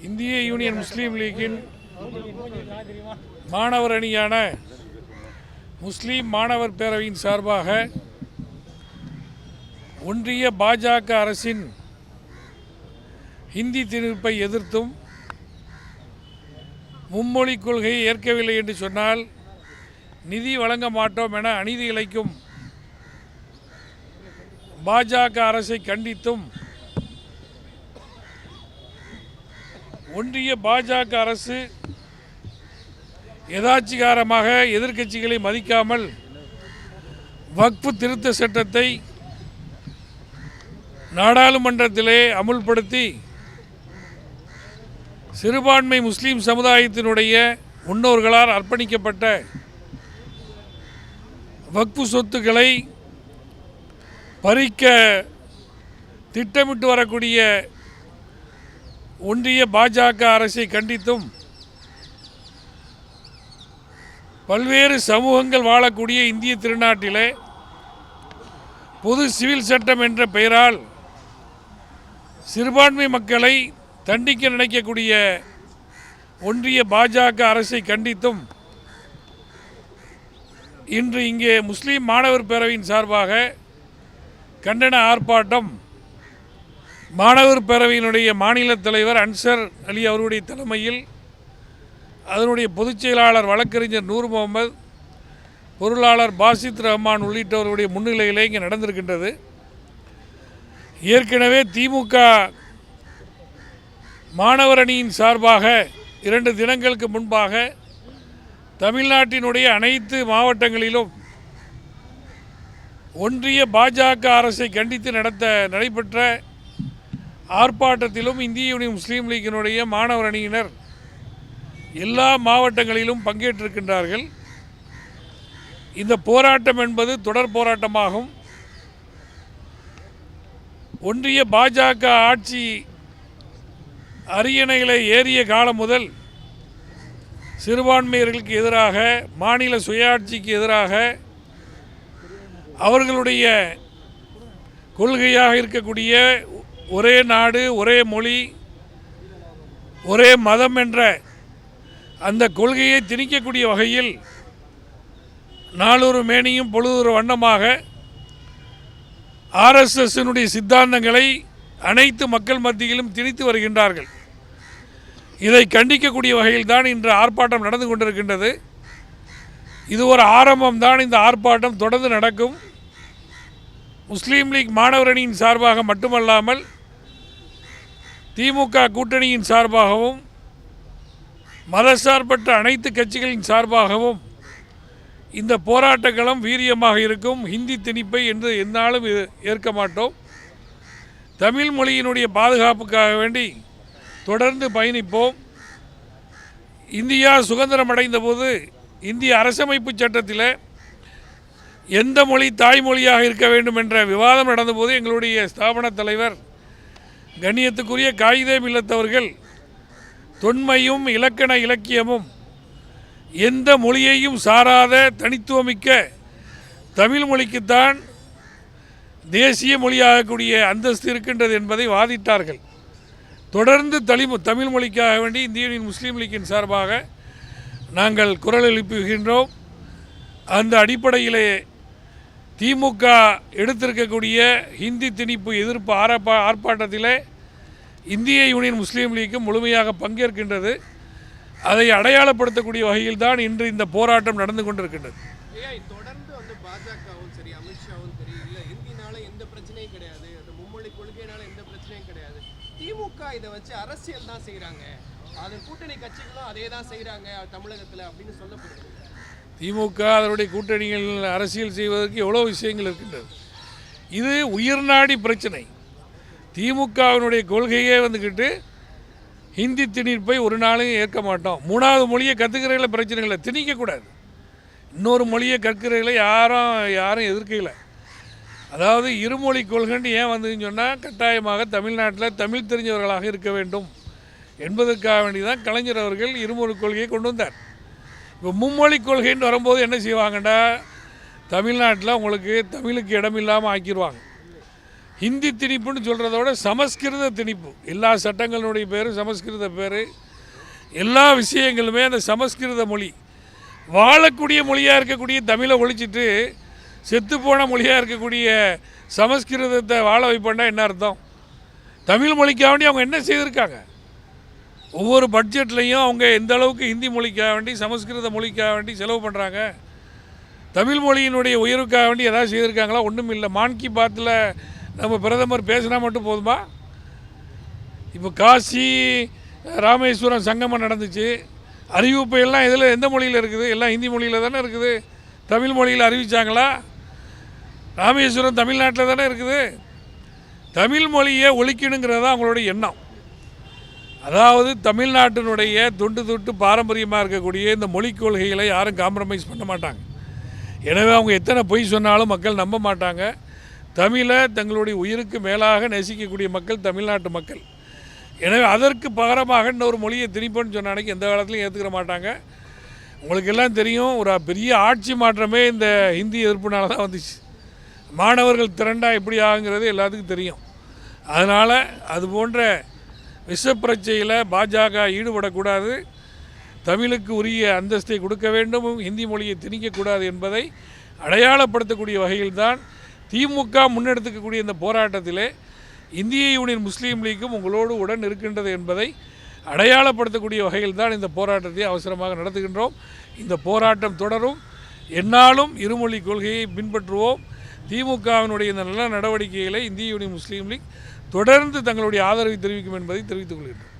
இந்திய யூனியன் முஸ்லீம் லீக்கின் மாணவர் அணியான முஸ்லீம் மாணவர் பேரவையின் சார்பாக ஒன்றிய பாஜக அரசின் ஹிந்தி திணிப்பை எதிர்த்தும் மும்மொழி கொள்கையை ஏற்கவில்லை என்று சொன்னால் நிதி வழங்க மாட்டோம் என அநீதி இழைக்கும் பாஜக அரசை கண்டித்தும் ஒன்றிய பாஜக அரசு எதாச்சிகாரமாக எதிர்க்கட்சிகளை மதிக்காமல் வக்ஃபு திருத்த சட்டத்தை நாடாளுமன்றத்திலே அமுல்படுத்தி சிறுபான்மை முஸ்லீம் சமுதாயத்தினுடைய முன்னோர்களால் அர்ப்பணிக்கப்பட்ட வக்ஃபு சொத்துக்களை பறிக்க திட்டமிட்டு வரக்கூடிய ஒன்றிய பாஜக அரசை கண்டித்தும் பல்வேறு சமூகங்கள் வாழக்கூடிய இந்திய திருநாட்டிலே பொது சிவில் சட்டம் என்ற பெயரால் சிறுபான்மை மக்களை தண்டிக்க நினைக்கக்கூடிய ஒன்றிய பாஜக அரசை கண்டித்தும் இன்று இங்கே முஸ்லீம் மாணவர் பேரவையின் சார்பாக கண்டன ஆர்ப்பாட்டம் மாணவர் பேரவையினுடைய மாநில தலைவர் அன்சர் அலி அவருடைய தலைமையில் அதனுடைய பொதுச் செயலாளர் வழக்கறிஞர் நூர் முகமது பொருளாளர் பாசித் ரஹ்மான் உள்ளிட்டவருடைய முன்னிலையிலே இங்கே நடந்திருக்கின்றது. ஏற்கனவே திமுக மாணவர் அணியின் சார்பாக இரண்டு தினங்களுக்கு முன்பாக தமிழ்நாட்டினுடைய அனைத்து மாவட்டங்களிலும் ஒன்றிய பாஜக அரசை கண்டித்து நடத்த நடைபெற்ற ஆர்ப்பாட்டத்திலும் இந்திய யூனியன் முஸ்லீம் லீக்கினுடைய மாணவர் அணியினர் எல்லா மாவட்டங்களிலும் பங்கேற்றிருக்கின்றார்கள். இந்த போராட்டம் என்பது தொடர் போராட்டமாகும். ஒன்றிய பாஜக ஆட்சி அரியணைகளை ஏறிய காலம் முதல் சிறுபான்மையர்களுக்கு எதிராக மாநில சுயாட்சிக்கு எதிராக அவர்களுடைய கொள்கையாக இருக்கக்கூடிய ஒரே நாடு ஒரே மொழி ஒரே மதம் என்ற அந்த கொள்கையை திணிக்கக்கூடிய வகையில் நாளொரு மேனியும் பொழுதொரு வண்ணமாக ஆர்எஸ்எஸ்னுடைய சித்தாந்தங்களை அனைத்து மக்கள் மத்தியிலும் திணித்து வருகின்றார்கள். இதை கண்டிக்கக்கூடிய வகையில் தான் இன்று ஆர்ப்பாட்டம் நடந்து கொண்டிருக்கின்றது. இது ஒரு ஆரம்பம் தான் இந்த ஆர்ப்பாட்டம் தொடர்ந்து நடக்கும். முஸ்லீம் லீக் மாணவரணியின் சார்பாக மட்டுமல்லாமல் திமுக கூட்டணியின் சார்பாகவும் மதசார்பற்ற அனைத்து கட்சிகளின் சார்பாகவும் இந்த போராட்டங்களும் வீரியமாக இருக்கும். ஹிந்தி திணிப்பை என்று எந்நாளும் ஏ- ஏற்க மாட்டோம். தமிழ் மொழியினுடைய பாதுகாப்புக்காக வேண்டி தொடர்ந்து பயணிப்போம். இந்தியா சுதந்திரம் அடைந்த போது இந்திய அரசமைப்பு சட்டத்தில் எந்த மொழி தாய்மொழியாக இருக்க வேண்டும் என்ற விவாதம் நடந்தபோது எங்களுடைய ஸ்தாபன தலைவர் கண்ணியத்துக்குரிய காகிதே இல்லத்தவர்கள் தொன்மையும் இலக்கண இலக்கியமும் எந்த மொழியையும் சாராத தனித்துவமிக்க தமிழ் மொழிக்குத்தான் தேசிய மொழியாகக்கூடிய அந்தஸ்து இருக்கின்றது என்பதை வாதிட்டார்கள். தொடர்ந்து தளி தமிழ் மொழிக்காக வேண்டி இந்திய யூனியன் முஸ்லீம் லீக்கின் சார்பாக நாங்கள் குரல் எழுப்புகின்றோம் அந்த அடிப்படையிலே திமுக எடுத்திருக்கக்கூடிய ஹிந்தி திணிப்பு எதிர்ப்பு ஆரப்பா ஆர்ப்பாட்டத்திலே இந்திய யூனியன் முஸ்லீம் லீக்கும் முழுமையாக பங்கேற்கின்றது. அதை அடையாளப்படுத்தக்கூடிய வகையில் தான் இன்று இந்த போராட்டம் நடந்து கொண்டிருக்கின்றது. தொடர்ந்து வந்து பாஜகவும் சரி அமித்ஷாவும் சரி எந்த பிரச்சனையும் கிடையாது. அது எந்த பிரச்சனையும் கிடையாது. திமுக இதை வச்சு அரசியல் தான் செய்கிறாங்க அது கூட்டணி கட்சிகளும் அதே தான் செய்கிறாங்க தமிழகத்தில் அப்படின்னு சொல்லப்படுது. திமுக அதனுடைய கூட்டணிகள் அரசியல் செய்வதற்கு எவ்வளோ விஷயங்கள் இருக்கின்றது. இது உயிர்நாடி பிரச்சனை. திமுகவினுடைய கொள்கையே வந்துக்கிட்டு ஹிந்தி திணிப்பை ஒரு நாளும் ஏற்க மாட்டோம். மூணாவது மொழியை கற்றுக்கிறதுல பிரச்சனை இல்லை. திணிக்கக்கூடாது இன்னொரு மொழியை கற்கிறதில் யாரும் யாரும் எதிர்க்கல அதாவது இருமொழி கொள்கைன்னு ஏன் வந்ததுன்னு சொன்னால் கட்டாயமாக தமிழ்நாட்டில் தமிழ் தெரிஞ்சவர்களாக இருக்க வேண்டும். என்பதற்காக வேண்டி தான் கலைஞர் அவர்கள் இருமொழி கொள்கையை கொண்டு வந்தார். இப்போ மும்மொழி கொள்கைன்னு வரும்போது என்ன செய்வாங்கன்னா தமிழ்நாட்டில் உங்களுக்கு தமிழுக்கு இடம் இல்லாமல் ஆக்கிடுவாங்க ஹிந்தி திணிப்புன்னு சொல்கிறத விட சமஸ்கிருத திணிப்பு. எல்லா சட்டங்களுடைய பேரும் சமஸ்கிருத பேர். எல்லா விஷயங்களுமே அந்த சமஸ்கிருத மொழி. வாழக்கூடிய மொழியாக இருக்கக்கூடிய தமிழை ஒழிச்சிட்டு செத்துப்போன மொழியாக இருக்கக்கூடிய சமஸ்கிருதத்தை வாழ வைப்பேன்னா என்ன அர்த்தம்? தமிழ் மொழிக்காக வேண்டி அவங்க என்ன செய்திருக்காங்க? ஒவ்வொரு பட்ஜெட்லேயும் அவங்க எந்த அளவுக்கு ஹிந்தி மொழிக்காக வேண்டி சமஸ்கிருத மொழிக்காக வேண்டி செலவு பண்ணுறாங்க தமிழ் மொழியினுடைய உயர்வுக்காக வேண்டி ஏதாவது செய்திருக்காங்களா? ஒன்றும் இல்லை. மான் கி பாத்தில் நம்ம பிரதமர் பேசினா மட்டும் போதுமா? இப்போ காசி ராமேஸ்வரம் சங்கமம் நடந்துச்சு. அறிவிப்பு எல்லாம் இதில் எந்த மொழியில் இருக்குது? எல்லாம் ஹிந்தி மொழியில் தானே இருக்குது. தமிழ் மொழியில் அறிவிச்சாங்களா? ராமேஸ்வரம் தமிழ்நாட்டில் தானே இருக்குது. தமிழ் மொழியை ஒழிக்கணுங்கிறது தான் அவங்களுடைய எண்ணம். அதாவது தமிழ்நாட்டினுடைய தொண்டு தொட்டு பாரம்பரியமாக இருக்கக்கூடிய இந்த மொழிக் கொள்கைகளை யாரும் காம்ப்ரமைஸ் பண்ண மாட்டாங்க. எனவே அவங்க எத்தனை பொய் சொன்னாலும் மக்கள் நம்ப மாட்டாங்க. தமிழை தங்களுடைய உயிருக்கு மேலாக நேசிக்கக்கூடிய மக்கள் தமிழ்நாட்டு மக்கள். எனவே அதற்கு பகரமாக இன்னொரு மொழியை திணிப்போன்னு சொன்ன அன்னைக்கு எந்த காலத்துலையும் ஏற்றுக்கிற மாட்டாங்க. உங்களுக்கு எல்லாம் தெரியும் ஒரு பெரிய ஆட்சி மாற்றமே இந்த ஹிந்தி எதிர்ப்புனால தான் வந்துச்சு. மாணவர்கள் திரண்டா எப்படி ஆகுங்கிறது எல்லாத்துக்கும் தெரியும். அதனால் அது போன்ற விஷப்பிரச்சையில் பாஜக ஈடுபடக்கூடாது. தமிழுக்கு உரிய அந்தஸ்தை கொடுக்க வேண்டும். ஹிந்தி மொழியை திணிக்கக்கூடாது என்பதை அடையாளப்படுத்தக்கூடிய வகையில்தான் திமுக முன்னெடுத்துக்கக்கூடிய இந்த போராட்டத்திலே இந்திய யூனியன் முஸ்லீம் லீக்கும் உங்களோடு உடன் இருக்கின்றது என்பதை அடையாளப்படுத்தக்கூடிய வகையில் தான் இந்த போராட்டத்தை அவசரமாக நடத்துகின்றோம். இந்த போராட்டம் தொடரும். என்னாலும் இருமொழி கொள்கையை பின்பற்றுவோம். திமுகவினுடைய இந்த நல்ல நடவடிக்கைகளை இந்திய யூனியன் முஸ்லீம் லீக் தொடர்ந்து தங்களுடைய ஆதரவை தெரிவிக்கும் என்பதை தெரிவித்துக் கொள்கின்றோம்.